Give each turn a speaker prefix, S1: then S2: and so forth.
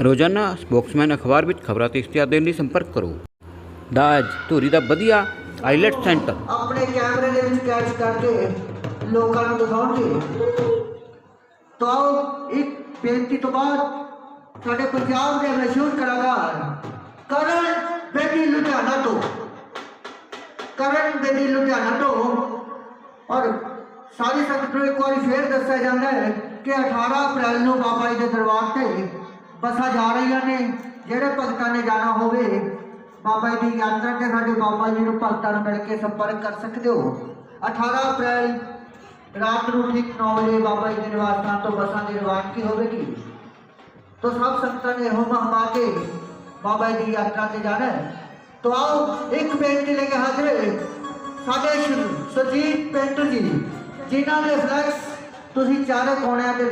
S1: ਰੋਜ਼ਾਨਾ ਸਪੋਕਸਮੈਨ ਅਖਬਾਰ ਵਿੱਚ ਖਬਰਾਂ ਤੇ ਇਸ਼ਤਿਹਾਰ ਦੇਣ ਲਈ ਸੰਪਰਕ ਕਰੋ ਦਾਜ ਧੂਰੀ ਦਾ ਵਧੀਆ ਆਈਲੈਟ ਸੈਂਟਰ
S2: ਆਪਣੇ ਕੈਮਰੇ ਦੇ ਵਿੱਚ ਕੈਚ ਕਰਕੇ ਲੋਕਾਂ ਨੂੰ ਦਿਖਾਉਣਗੇ ਤਾਂ ਆਓ ਇੱਕ ਬੇਨਤੀ ਤੋਂ ਬਾਅਦ ਸਾਡੇ ਪੰਜਾਬ ਦੇ ਮਸ਼ਹੂਰ ਕਲਾਕਾਰ ਕਰਨ ਬੇਦੀ ਲੁਧਿਆਣਾ ਤੋਂ ਕਰਨ ਬੇਦੀ ਲੁਧਿਆਣਾ ਤੋਂ ਔਰ ਸਾਰੀ ਸੰਗਤ ਨੂੰ ਇੱਕ ਵਾਰੀ ਫੇਰ ਦੱਸਿਆ ਜਾਂਦਾ ਹੈ ਕਿ 18 ਅਪ੍ਰੈਲ ਨੂੰ ਬਾਬਾ ਜੀ ਦੇ ਦਰਬਾਰ ਤੇ ਬੱਸਾਂ ਜਾ ਰਹੀਆਂ ਨੇ ਜਿਹੜੇ ਭਗਤਾਂ ਨੇ ਜਾਣਾ ਹੋਵੇ ਬਾਬਾ ਜੀ ਦੀ ਯਾਤਰਾ ਤੇ ਸਾਡੇ ਬਾਬਾ ਜੀ ਨੂੰ ਭਗਤਾਂ ਨੂੰ ਮਿਲ ਕੇ ਸੰਪਰਕ ਕਰ ਸਕਦੇ ਹੋ 18 ਅਪ੍ਰੈਲ ਰਾਤ ਨੂੰ ਠੀਕ 9 ਵਜੇ ਬਾਬਾ ਜੀ ਦੇ ਨਿਵਾਸ ਸਥਾਨ ਤੋਂ ਬੱਸਾਂ ਦੀ ਰਵਾਨਗੀ ਹੋਵੇਗੀ तो सब संतान ने होम हमा के बाबा जी की यात्रा से जाना है तो आओ एक बेनती लेके हाजिर है ਸਾਡੇ ਸ਼- ਸੁਰਜੀਤ ਪੇਂਟਰ ਜੀ ਜਿਨ੍ਹਾਂ ਦੇ ਫਲੈਕਸ ਤੁਸੀਂ ਚਾਰੇ ਕੋਣਿਆਂ ਤੇ